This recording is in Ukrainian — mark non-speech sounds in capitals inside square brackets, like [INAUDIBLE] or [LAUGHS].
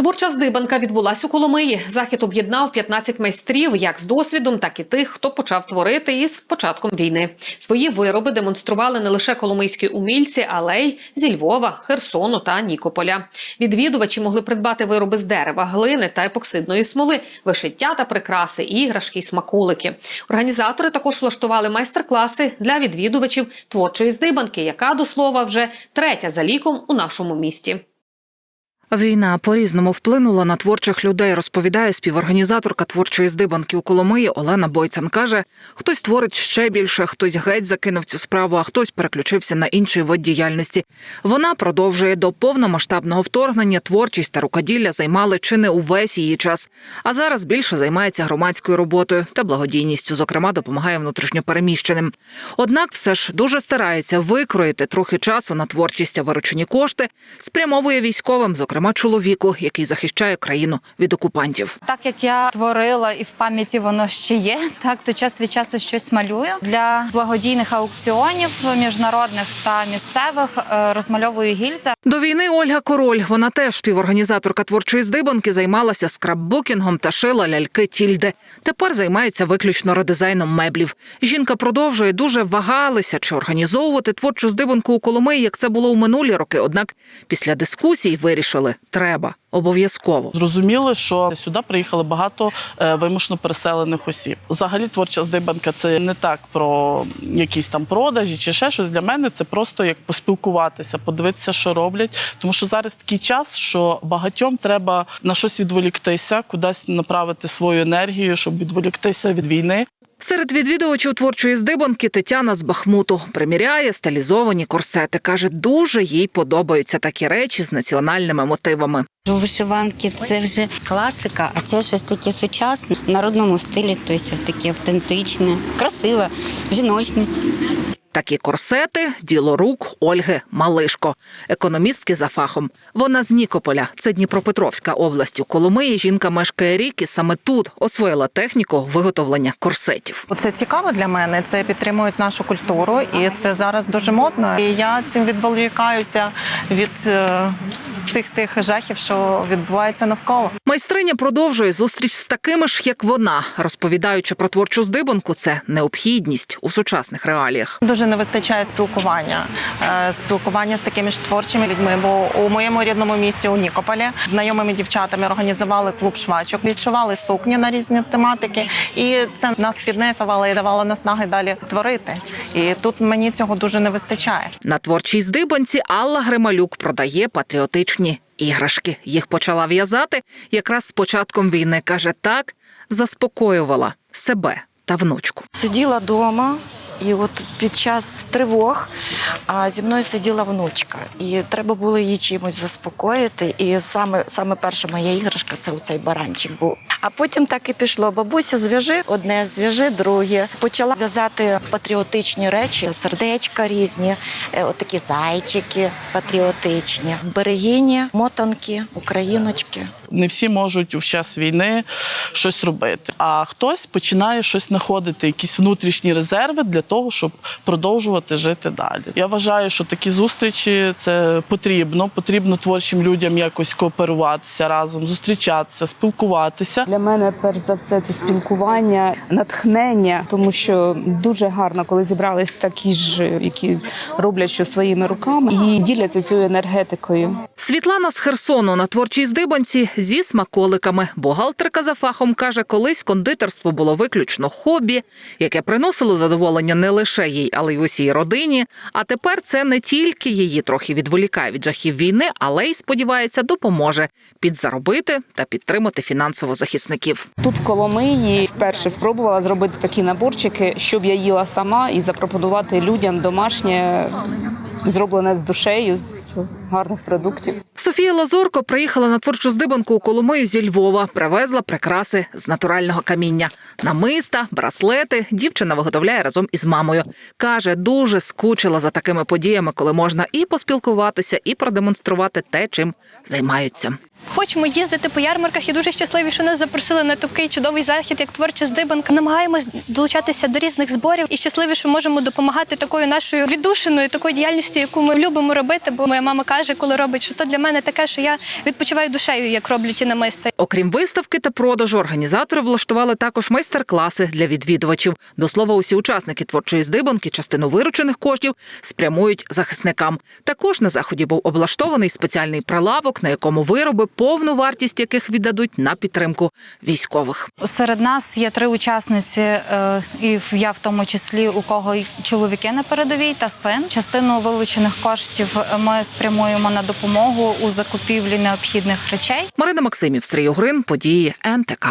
Творча здибанка відбулась у Коломиї. Захід об'єднав 15 майстрів, як з досвідом, так і тих, хто почав творити із початком війни. Свої вироби демонстрували не лише коломийські умільці, але й зі Львова, Херсону та Нікополя. Відвідувачі могли придбати вироби з дерева, глини та епоксидної смоли, вишиття та прикраси, іграшки й смаколики. Організатори також влаштували майстер-класи для відвідувачів творчої здибанки, яка до слова вже третя за ліком у нашому місті. Війна по-різному вплинула на творчих людей, розповідає співорганізаторка творчої здибанки у Коломиї Олена Бойцан. Каже, хтось творить ще більше, хтось геть закинув цю справу, а хтось переключився на інший вид діяльності. Вона продовжує до повномасштабного вторгнення творчість та рукоділля займали чи не увесь її час. А зараз більше займається громадською роботою та благодійністю, зокрема, допомагає внутрішньопереміщеним. Однак все ж дуже старається викроїти трохи часу на творчість, а виручені кошти спрямовує військовим, зокрема чоловіку, який захищає країну від окупантів. Так як я творила і в пам'яті воно ще є, [LAUGHS] так то час від часу щось малюю для благодійних аукціонів міжнародних та місцевих е, розмальовую гільза. До війни Ольга Король, вона теж співорганізаторка творчої здибанки, займалася скраббукінгом та шила ляльки тільде. Тепер займається виключно редизайном меблів. Жінка продовжує дуже вагалися, чи організовувати творчу здибанку у Коломиї, як це було у минулі роки. Однак після дискусій вирішили треба обов'язково. Зрозуміло, що сюди приїхало багато е, вимушено переселених осіб. Взагалі, творча здибанка це не так про якісь там продажі чи ще щось. Для мене це просто як поспілкуватися, подивитися, що роблять. Тому що зараз такий час, що багатьом треба на щось відволіктися, кудись направити свою енергію, щоб відволіктися від війни. Серед відвідувачів творчої здибанки Тетяна з Бахмуту приміряє стилізовані корсети. каже, дуже їй подобаються такі речі з національними мотивами. Вишиванки це вже класика, а це щось таке сучасне в народному стилі, тобто таке автентичне, красиве, жіночність. Такі корсети діло рук Ольги Малишко, економістки за фахом. Вона з Нікополя, це Дніпропетровська область. У Коломиї жінка мешкає рік і саме тут освоїла техніку виготовлення корсетів. Це цікаво для мене. Це підтримують нашу культуру, і це зараз дуже модно. І я цим відволікаюся від цих тих жахів, що відбувається навколо. Майстриня продовжує зустріч з такими ж, як вона, розповідаючи про творчу здибанку, це необхідність у сучасних реаліях. Дуже не вистачає спілкування, е, спілкування з такими ж творчими людьми. Бо у моєму рідному місті у Нікополі знайомими дівчатами організували клуб швачок, відшивали сукні на різні тематики, і це нас піднесувало і давало наснаги далі творити. І тут мені цього дуже не вистачає. На творчій здибанці Алла Грималюк продає патріотичні іграшки. Їх почала в'язати якраз з початком війни. каже, так заспокоювала себе та внучку. Сиділа вдома, і от під час тривог а, зі мною сиділа внучка, і треба було її чимось заспокоїти. І саме, саме перша моя іграшка це цей баранчик був. А потім так і пішло. Бабуся, зв'яжи одне, зв'яжи друге. Почала в'язати патріотичні речі, сердечка різні, е, отакі зайчики патріотичні, берегині, мотанки, україночки. Не всі можуть в час війни щось робити. А хтось починає щось знаходити, якісь внутрішні резерви для того, щоб продовжувати жити далі. Я вважаю, що такі зустрічі це потрібно. Потрібно творчим людям якось кооперуватися разом, зустрічатися, спілкуватися. Для мене перш за все це спілкування, натхнення, тому що дуже гарно, коли зібрались такі ж, які роблять що своїми руками і діляться цією енергетикою. Світлана з Херсону на творчій здибанці зі смаколиками. Бухгалтерка за фахом каже, колись кондитерство було виключно хобі, яке приносило задоволення не лише їй, але й усій родині. А тепер це не тільки її трохи відволікає від жахів війни, але й сподівається, допоможе підзаробити та підтримати фінансово захисників. Тут в Коломиї вперше спробувала зробити такі наборчики, щоб я їла сама і запропонувати людям домашнє, зроблене з душею, з гарних продуктів. Софія Лазорко приїхала на творчу здибанку у Коломию зі Львова, привезла прикраси з натурального каміння. Намиста, браслети дівчина виготовляє разом із мамою. Каже, дуже скучила за такими подіями, коли можна і поспілкуватися, і продемонструвати те, чим займаються. Хочемо їздити по ярмарках і дуже щасливі, що нас запросили на такий чудовий захід, як творча здибанка. Намагаємось долучатися до різних зборів і щасливі, що можемо допомагати такою нашою віддушиною, такою діяльністю, яку ми любимо робити. Бо моя мама каже, коли робить, що то для мене таке, що я відпочиваю душею, як роблю ті намисти. Окрім виставки та продажу, організатори влаштували також майстер-класи для відвідувачів. До слова, усі учасники творчої здибанки частину виручених коштів спрямують захисникам. Також на заході був облаштований спеціальний прилавок, на якому вироби, повну вартість яких віддадуть на підтримку військових. Серед нас є три учасниці, е, і я в тому числі, у кого чоловіки на передовій та син. Частину вилучених коштів ми спрямуємо на допомогу у закупівлі необхідних речей. Марина Максимів, Сергій Огрин, події НТК.